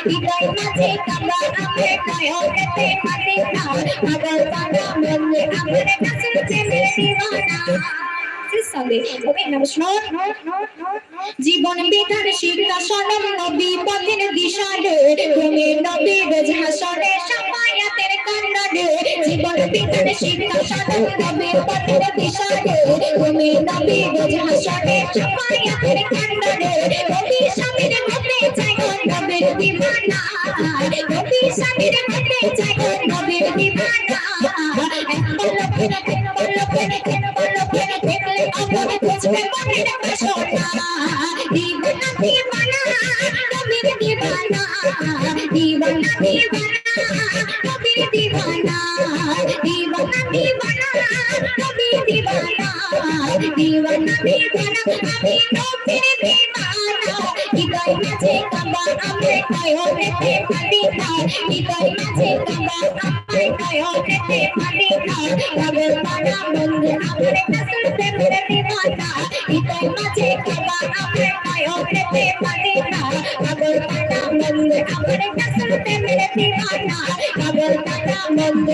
হৃদয় মাঝে কাবা মদিনা পাগল জীবন শিক্ষা নবী পথের দিশা রে তুমি নবী সামায়াতের কান্নারে বিধান শিক্ষা সনম নবী পথের দিশা রে তুমি নবী নবীর নবীর পলকে এক পলকে এক পলকে দেখলে আমার দিওয়ানা আমি নবীর দিওয়ানা হৃদয় মাঝে কাবা আমার কায়নেতে মদিনা হৃদয় মাঝে কাবা আমার কায়নেতে মদিনা পাগল পাড়া বন্ধু আমার কাসুর প্রেমের দিওয়ানা হৃদয় মাঝে কাবা আমার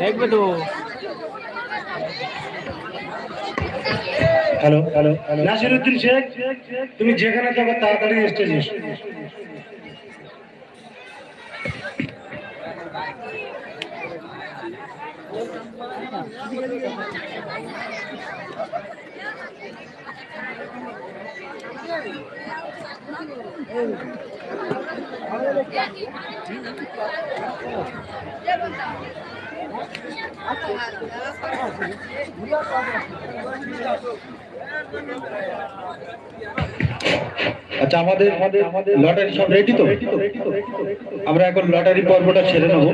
দেখবে তো হ্যালো হ্যালো নাসিরুদ্দিন শেখ তুমি যেখানে থাকো তাড়াতাড়ি স্টেজে এসো। আচ্ছা আমাদের আমাদের লটারি সব রেডি তো? আমরা এখন লটারি পর্বটা ছেড়ে নেব।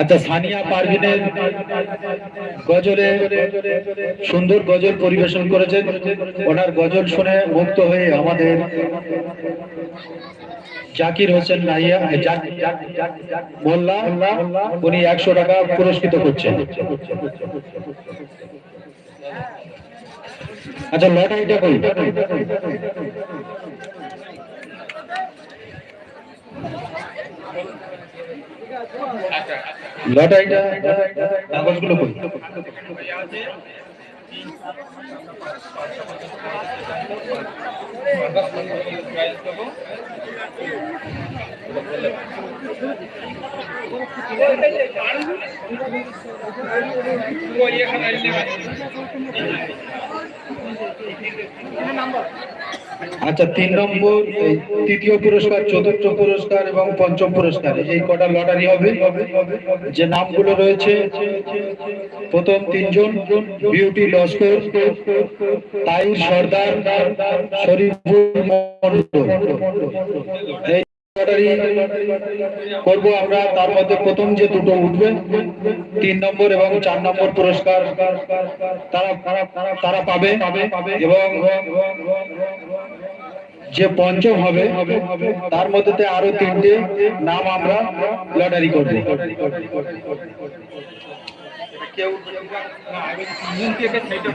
আচ্ছা সানিয়া পারভিনের গজলে সুন্দর গজল পরিবেশন করেছেন। ওনার গজল শুনে মুক্ত হয়ে আমাদের জাকির হোসেন নাইয়া মোল্লা, উনি একশো টাকা পুরস্কৃত করছেন। আচ্ছা লটারিটা কই লটারিটা কাগজগুলো কই এখানে আচ্ছা তিন নম্বর তৃতীয় পুরস্কার, চতুর্থ পুরস্কার এবং পঞ্চম পুরস্কার, এই কটা লটারি হবে। যে নামগুলো রয়েছে, প্রথম তিনজন বিউটি লস্কর তাই সর্দার শরীফুল মন্ডল লটারি করব আমরা। তার মধ্যে প্রথম যে দুটো উঠবে, তিন নম্বর এবং চার নম্বর পুরস্কার তারা তারা পাবে। এবং যে পঞ্চম হবে, তার মধ্যে আরও তিনটে নাম আমরা লটারি করব।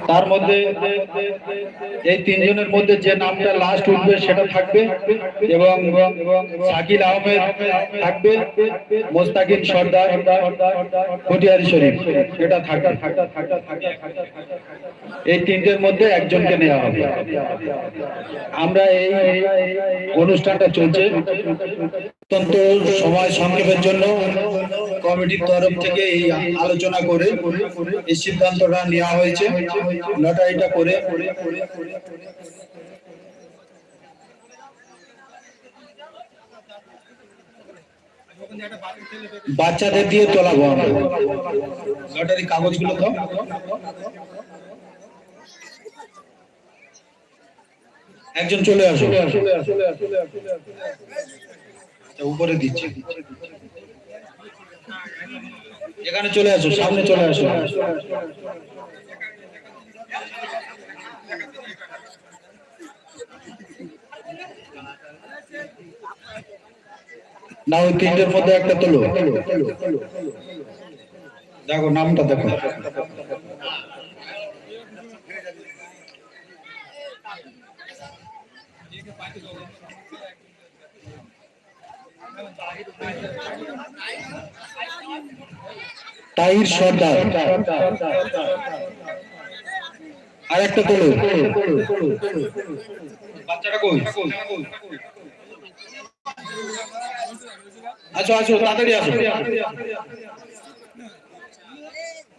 তার মধ্যে এই তিনজনের মধ্যে যে নামটা লাস্ট উঠবে সেটা থাকবে এবং শাকিল আহমেদ থাকবে মোস্তাকিন সর্দার কটিয়ারি শরীফ, এটা থাকবে। এই তিনটের মধ্যে একজনকে নেওয়া হবে। আমরা এই অনুষ্ঠানটা চলছে। অত্যন্ত সময় সংক্ষেপের জন্য কমিটির তরফ থেকে এই আলোচনা করে এই সিদ্ধান্তটা নেওয়া হয়েছে। লটারিটা করে বাচ্চাদের দিয়ে তোলাবো আমরা। লটারি কাগজগুলো তো। একজন চলে আসো আচ্ছা, উপরে দিচ্ছে। এখানে চলে আসো সামনে চলে আসো না ওই তিনটের মধ্যে একটা তোলো। দেখো, নামটা দেখো। তাহির সর্দার। আর একটা তোলো আসো আসো তাড়াতাড়ি আসো।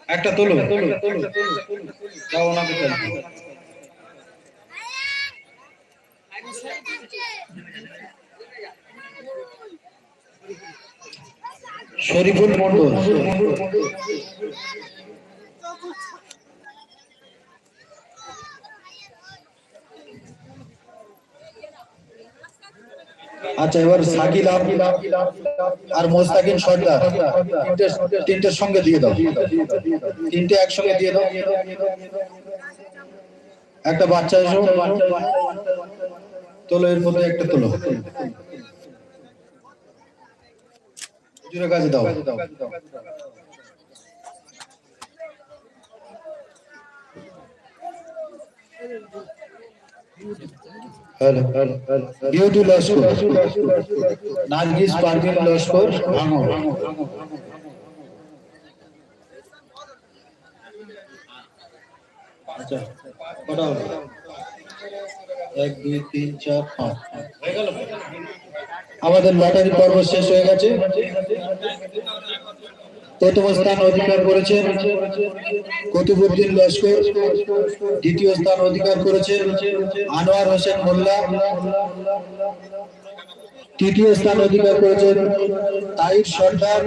একটা তোলো। দাও। শরীফুল মন্ডল আচ্ছা এবার সাকিল আর মোস্তাকিন সর্দার, তিনটের সঙ্গে দিয়ে দাও। তিনটে একসঙ্গে দিয়ে দাও। একটা বাচ্চা তোলো, এর মধ্যে একটা তোলো। হুজুরের কাছে দাও। হ্যালো বিউটি লস্কর নার্গিস পারভিন লস্কর ভাঙো। আচ্ছা কটা হলো এক দুই তিন চার পাঁচ। হয়ে গেল আমাদের লটারি পর্ব শেষ হয়ে গেছে। প্রথম স্থান অধিকার করেছেন কতুবুদ্দিন লস্কর, দ্বিতীয় স্থান অধিকার করেছেন আনোয়ার হোসেন মোল্লা, তৃতীয় স্থান অধিকার করেছেন তাই সর্দার